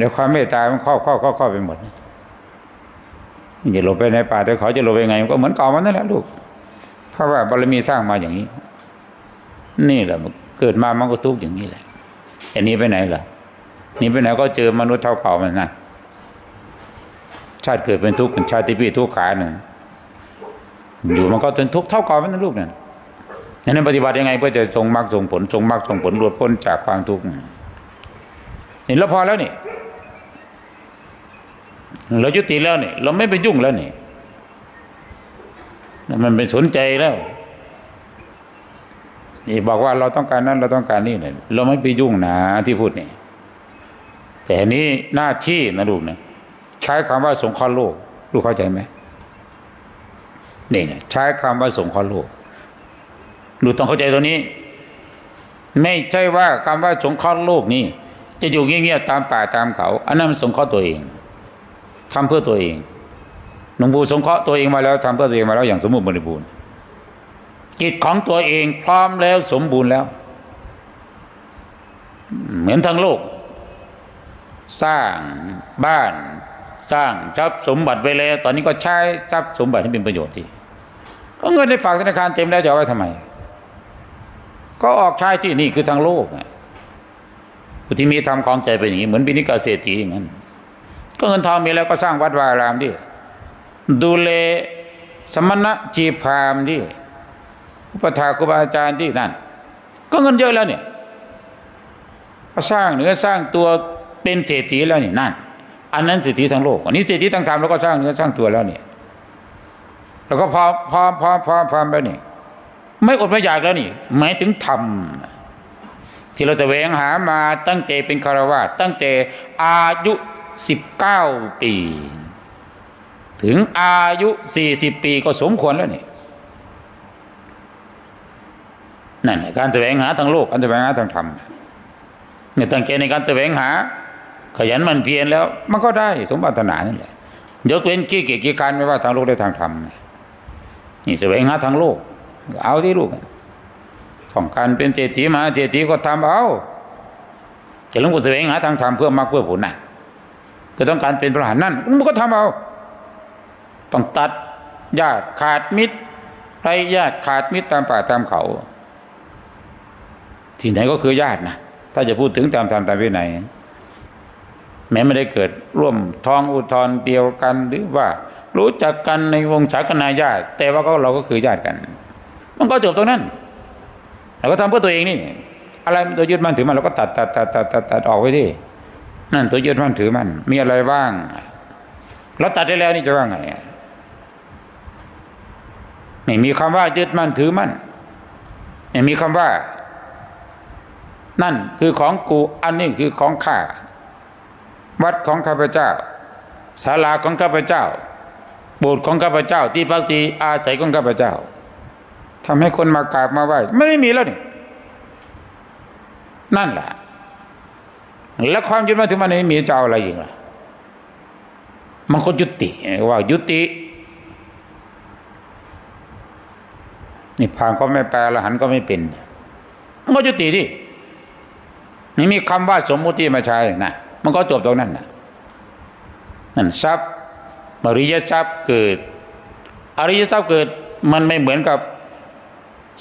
เดี๋ยวความเมตตามันครอบครอบครอบครอบไปหมดนะอย่าหลบไปในป่าแต่เขาจะหลบไปไงก็เหมือนเก่ามันนั่นแหละลูก เพราะว่าบารมีสร้างมาอย่างนี้ นี่แหละเกิดมามันก็ทุกข์อย่างนี้แหละอันนี้ไปไหนล่ะนี่ไปไหนก็เจอมนุษย์เท่าเก่ามันนั่นชาติเกิดเป็นทุกข์เป็นชาติที่พี่ทุกข์ขาหนึ่งอยู่มันก็เป็นทุกข์เท่าเก่ามันนั่นลูกนั่นนั้นปฏิบัติยังไงเพื่อจะทรงมรรคทรงผลทรงมรรคทรงผลหลุดพ้นจากความทุกข์นี่เราพอแล้วนี่ เรายุติแล้วเนี่ยเราไม่ไปยุ่งแล้วเนี่ยมันเป็นสนใจแล้วนี่บอกว่าเราต้องการนั้นเราต้องการนี่เนี่ยเราไม่ไปยุ่งนะที่พูดนี่แต่นี้หน้าที่นะลูกนะใช้คำว่าสงเคราะห์โลกลูกเข้าใจไหมนี่เนี่ยใช้คำว่าสงเคราะห์โลกลูกต้องเข้าใจตัวนี้ ไม่ใช่ว่าคำว่าสงเคราะห์โลกนี่จะอยู่เงียบๆตามป่าตามเขา อันนั้นมันสงเคราะห์ตัวเอง ทำเพื่อตัวเองหลวงปู่สงเคราะห์ตัวเองมาแล้วทำเพื่อตัวเองมาแล้วอย่างสมบูรณ์บริบูรณ์จิตของตัวเองพร้อมแล้วสมบูรณ์แล้ว เหมือนทั้งโลก สร้างบ้าน สร้างทรัพย์สมบัติไปแล้ว ตอนนี้ก็ใช้ทรัพย์สมบัติให้เป็นประโยชน์ที่ก็เงินในฝากธนาคารเต็มแล้วจะเอาไว้ทำไม ก็ออกใช้ที่นี่คือทางโลกไงผู้ที่มีทำของใจเป็นอย่างนี้ เหมือนบินิกาเศรษฐีอย่างนั้น ก็เงินทองมีแล้วก็สร้างวัดวารามดิดูแลสมณะจีพามดิอุปถาครูบาอาจารย์ที่นั่น ก็เงินเยอะแล้วเนี่ยก็สร้างเนื้อสร้างตัวเป็นเศรษฐีแล้วนี่นั่น อันนั้นเศรษฐีทั้งโลกอันนี้เศรษฐีทั้งธรรมแล้วก็สร้างเนื้อสร้างตัวแล้วเนี่ยแล้วก็พอพอพอพอพอแล้วนี่ไม่อดไม่อยากแล้วนี่หมายถึงธรรมที่เราจะแหวงหามาตั้งแต่เป็นคารวาสตั้งแต่อายุ สิบเก้าปี ถึงอายุสี่สิบปีก็สมควรแล้วนี่นั่นการแสวงหาทางโลกการแสวงหาทางธรรมเนี่ยตั้งใจในการแสวงหา ขยันมันเพียรแล้ว มันก็ได้สมบัตินานั่นแหละยกเว้นขี้เกียจขี้คร้านไม่ว่าทางโลกได้ทางธรรมนี่แสวงหาทางโลก เอาที่ลูกต้องการเป็นเศรษฐีมาเศรษฐีก็ทำเอาจะลงก็แสวงหาทางธรรมเพื่อมรรคเพื่อผลนั่น จะต้องการเป็นพระหันนั่นมันก็ทำเอา ต้องตัดญาติขาดมิตรไรญาติขาดมิตรตามป่าตามเขา ที่ไหนก็คือญาตินะถ้าจะพูดถึงตามธรรมตามวินัยแม้ไม่ได้เกิดร่วมท้องอุทธรเดียวกันหรือว่า รู้จักกันในวงศาคณาญาติ แต่ว่าก็เราก็คือญาติกัน มันก็จบตรงนั้นเราก็ทำเพื่อตัวเองนี่ อะไรตัวยึดมั่นถือมันเราก็ตัดตัดตัดตัดตัดตัดออกไว้ที่ นั่นตัวยึดมั่นถือมั่นมีอะไรบ้างเราตัดได้แล้วนี่จะว่าไงไม่มีคำว่ายึดมั่นถือมั่นไม่มีคำว่า นั่นคือของกูอันนี้คือของข้าวัดของข้าพเจ้าศาลาของข้าพเจ้าโบสถ์ของข้าพเจ้า ที่พักที่อาศัยของข้าพเจ้าทำให้คนมากราบมาไหว้ไม่ได้มีแล้วนี่นั่นแหละ แล้วความยึดมั่นถือมันไม่มีจะเอาอะไรอีกล่ะมันก็ยุติว่ายุตินี่พานก็ไม่แปลละหันก็ไม่เป็นมันก็ยุติที่นี่มีคำว่าสมมุติมาใช้นะมันก็จบตรงนั้นนะนั่นทรัพย์อริยทรัพย์เกิด อริยทรัพย์เกิดมันไม่เหมือนกับ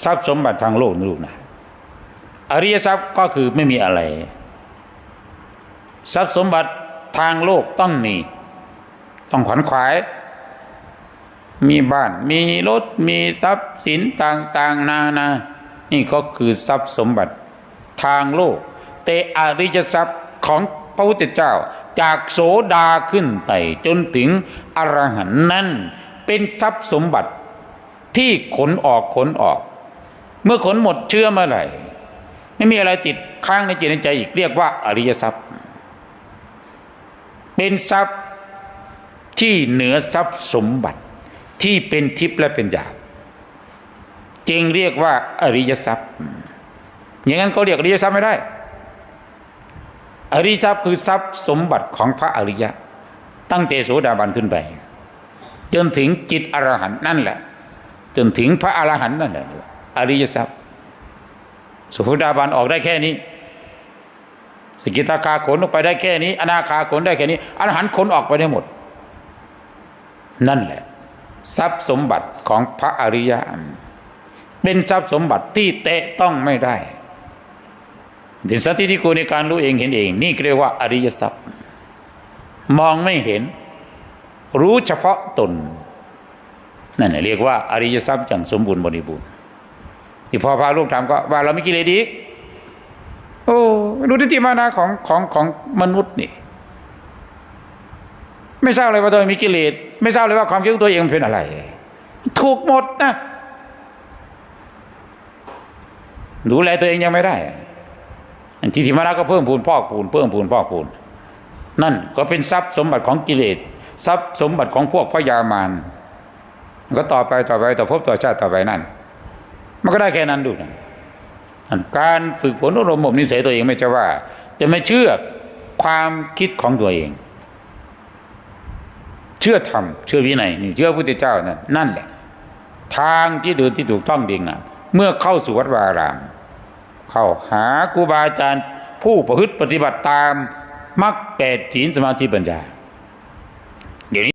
ทรัพย์สมบัติทางโลกนะลูกนะอริยทรัพย์ก็คือไม่มีอะไร ทรัพย์สมบัติทางโลกต้องมี ต้องขวัญขวาย มีบ้าน มีรถ มีทรัพย์สินต่างๆ นานา นี่ก็คือทรัพย์สมบัติทางโลกแต่อริยทรัพย์ของพระพุทธเจ้า จากโสดาขึ้นไปจนถึงอรหันต์นั้น เป็นทรัพย์สมบัติที่ขนออกขนออก เมื่อขนหมดเชื่อเมื่อไหร่ไม่มีอะไรติดค้างในจิตในใจอีกเรียกว่าอริยทรัพย์ เป็นทรัพย์ที่เหนือทรัพย์สมบัติที่เป็นทิพย์และเป็นหยาบจึงเรียกว่าอริยทรัพย์ อย่างนั้นเขาเรียกอริยทรัพย์ไม่ได้ อริยทรัพย์คือทรัพย์สมบัติของพระอริยะ ตั้งแต่โสดาบันขึ้นไป จนถึงจิตอรหันต์นั่นแหละ จนถึงพระอรหันต์นั่นแหละอริยทรัพย์โสดาบันออกได้แค่นี้ สกิทาคาขนออกไปได้แค่นี้ อนาคาขนได้แค่นี้อรหันขนออกไปได้หมด นั่นแหละ ทรัพย์สมบัติของพระอริยะเป็นทรัพย์สมบัติที่เตะต้องไม่ได้เป็นสตย์ที่กูในการรู้เองเห็นเอง นี่เรียกว่าอริยทรัพย์ มองไม่เห็น รู้เฉพาะตนนั่นนะเรียกว่าอริยทรัพย์อย่างสมบูรณ์บริบูรณ์ที่พอพาลูกถามก็ว่าเราไม่กิเลสอีก โอ้ดูทิฏฐิมานะของของของมนุษย์นี่ ไม่ทราบเลยว่าตัวมีกิเลสไม่ทราบเลยว่าความคิดของตัวเองเป็นอะไร ถูกหมดนะดูแลตัวเองยังไม่ได้ทิฏฐิมานะก็เพิ่มพูนพอกพูนเพิ่มพูนพอกพูนนั่นก็เป็นทรัพย์สมบัติของกิเลสทรัพย์สมบัติของพวกพยามารมันก็ต่อไปต่อไปต่อภพต่อชาติต่อไปนั่น มันก็ได้แค่นั้นดูนะอัน การฝึกฝนอบรมบ่มนิสัยตัวเองไม่ใช่ว่า จะไม่เชื่อความคิดของตัวเอง เชื่อธรรมเชื่อวินัยนี่เชื่อพระพุทธเจ้านั่นนั่นแหละทางที่เดินที่ถูกต้องดีงามเมื่อเข้าสู่วัดวาอาราม เข้าหาครูบาอาจารย์ ผู้ประพฤติปฏิบัติตามมรรคแปดศีลสมาธิปัญญา